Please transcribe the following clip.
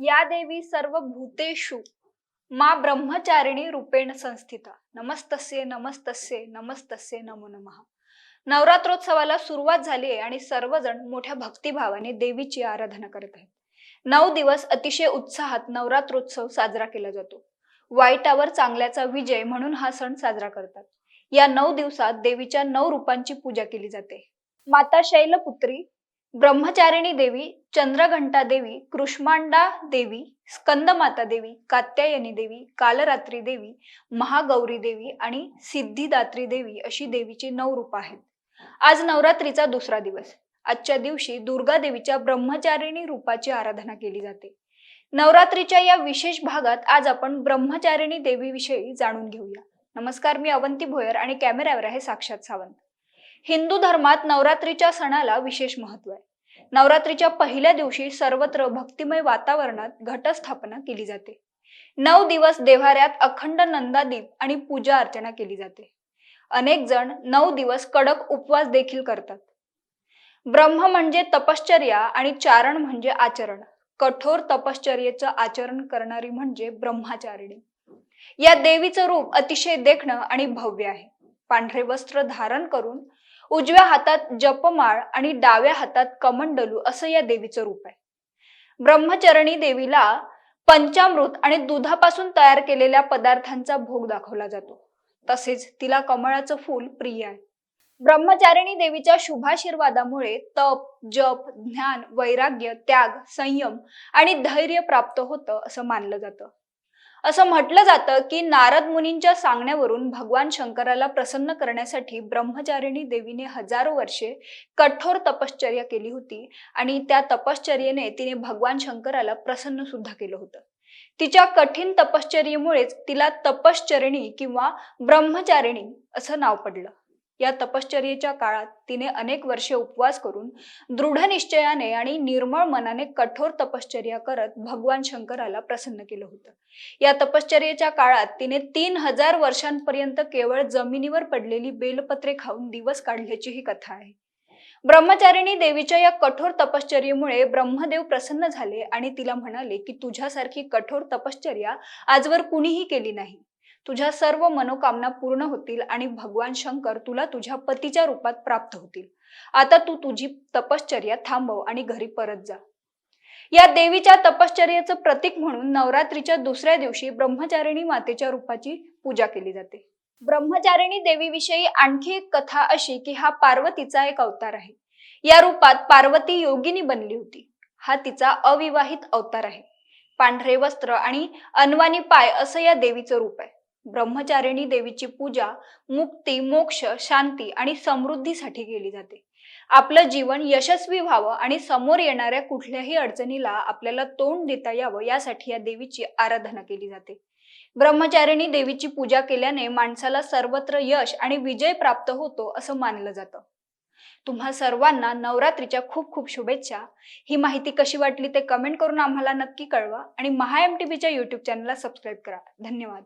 या देवी सर्व भूतेषु मा ब्रह्मचारिणी रूपेण संस्थिता. नमस्तस्ये नमस्तस्ये नमस्तस्ये नमो नमः. नवरात्रोत्सवाला सुरुवात झाली आहे आणि सर्वजण मोठ्या भक्तिभावाने देवीची आराधना करत आहेत. नऊ दिवस अतिशय उत्साहात नवरात्रोत्सव साजरा केला जातो. वाईटावर चांगल्याचा विजय म्हणून हा सण साजरा करतात. या नऊ दिवसात देवीच्या नऊ रूपांची पूजा केली जाते. माता शैलपुत्री ब्रह्मचारिणी देवी चंद्रघंटा देवी कृष्मांडा देवी स्कंदमाता देवी कात्यायनी देवी कालरात्री देवी महागौरी देवी आणि सिद्धिदात्री देवी अशी देवीची नऊ रूप आहेत. आज नवरात्रीचा दुसरा दिवस. आजच्या दिवशी दुर्गा देवीच्या ब्रह्मचारिणी रूपाची आराधना केली जाते. नवरात्रीच्या या विशेष भागात आज आपण ब्रह्मचारिणी देवीविषयी जाणून घेऊया. नमस्कार मी अवंती भोयर आणि कॅमेऱ्यावर आहे साक्षात सावंत. हिंदू धर्मात नवरात्रीच्या सणाला विशेष महत्त्व आहे. नवरात्रीच्या पहिल्या दिवशी सर्वत्र भक्तिमय वातावरणात घटस्थापना केली जाते. नऊ दिवस देव्हाऱ्यात अखंड नंदादीप आणि पूजा अर्चना केली जाते. अनेक जण नऊ दिवस कडक उपवास देखील करतात. ब्रह्म म्हणजे तपश्चर्या आणि चारण म्हणजे आचरण. कठोर तपश्चर्येचं आचरण करणारी म्हणजे ब्रह्मचारिणी. या देवीचं रूप अतिशय देखणं आणि भव्य आहे. पांढरे वस्त्र धारण करून उजव्या हातात जपमाळ आणि डाव्या हातात कमंडलू असं या देवीचं रूप आहे. ब्रह्मचरणी देवीला पंचामृत आणि दुधापासून तयार केलेल्या पदार्थांचा भोग दाखवला जातो. तसेच तिला कमळाचं फूल प्रिय आहे. ब्रह्मचारिणी देवीच्या शुभाशीर्वादामुळे तप जप ज्ञान वैराग्य त्याग संयम आणि धैर्य प्राप्त होतं असं मानलं जातं. असं म्हटलं जातं की नारद मुनींच्या सांगण्यावरून भगवान शंकराला प्रसन्न करण्यासाठी ब्रह्मचारिणी देवीने हजारो वर्षे कठोर तपश्चर्या केली होती आणि त्या तपश्चर्येने तिने भगवान शंकराला प्रसन्न सुद्धा केलं होतं. तिच्या कठीण तपश्चर्येमुळेच तिला तपश्चरिणी किंवा ब्रह्मचारिणी असं नाव पडलं. या तपश्चर्येच्या काळात तिने अनेक वर्षे उपवास करून दृढ निश्चयाने आणि निर्मळ मनाने कठोर तपश्चर्या करत भगवान शंकराला प्रसन्न केलं होतं. या तपश्चर्येच्या काळात तिने तीन हजार वर्षांपर्यंत केवळ जमिनीवर पडलेली बेलपत्रे खाऊन दिवस काढल्याची ही कथा आहे. ब्रह्मचारिणी देवीच्या या कठोर तपश्चर्येमुळे ब्रह्मदेव प्रसन्न झाले आणि तिला म्हणाले की तुझ्यासारखी कठोर तपश्चर्या आजवर कुणीही केली नाही. तुझ्या सर्व मनोकामना पूर्ण होतील आणि भगवान शंकर तुला तुझ्या पतीच्या रूपात प्राप्त होतील. आता तू तुझी तपश्चर्या थांबव आणि घरी परत जा. या देवीच्या तपश्चर्याचं प्रतीक म्हणून नवरात्रीच्या दुसऱ्या दिवशी ब्रह्मचारिणी मातेच्या रूपाची पूजा केली जाते. ब्रह्मचारिणी देवीविषयी आणखी एक कथा अशी की हा पार्वतीचा एक अवतार आहे. या रूपात पार्वती योगिनी बनली होती. हा तिचा अविवाहित अवतार आहे. पांढरे वस्त्र आणि अनवानी पाय असं या देवीचं रूप आहे. ब्रह्मचारिणी देवीची पूजा मुक्ती मोक्ष शांती आणि समृद्धीसाठी केली जाते. आपलं जीवन यशस्वी व्हावं आणि समोर येणाऱ्या कुठल्याही अडचणीला आपल्याला तोंड देता यावं यासाठी या देवीची आराधना केली जाते. ब्रह्मचारिणी देवीची पूजा केल्याने माणसाला सर्वत्र यश आणि विजय प्राप्त होतो असं मानलं जातं. तुम्हा सर्वांना नवरात्रीच्या खूप खूप शुभेच्छा. ही माहिती कशी वाटली ते कमेंट करून आम्हाला नक्की कळवा आणि महा एम टी व्हीच्या युट्यूब चॅनलला सबस्क्राईब करा. धन्यवाद.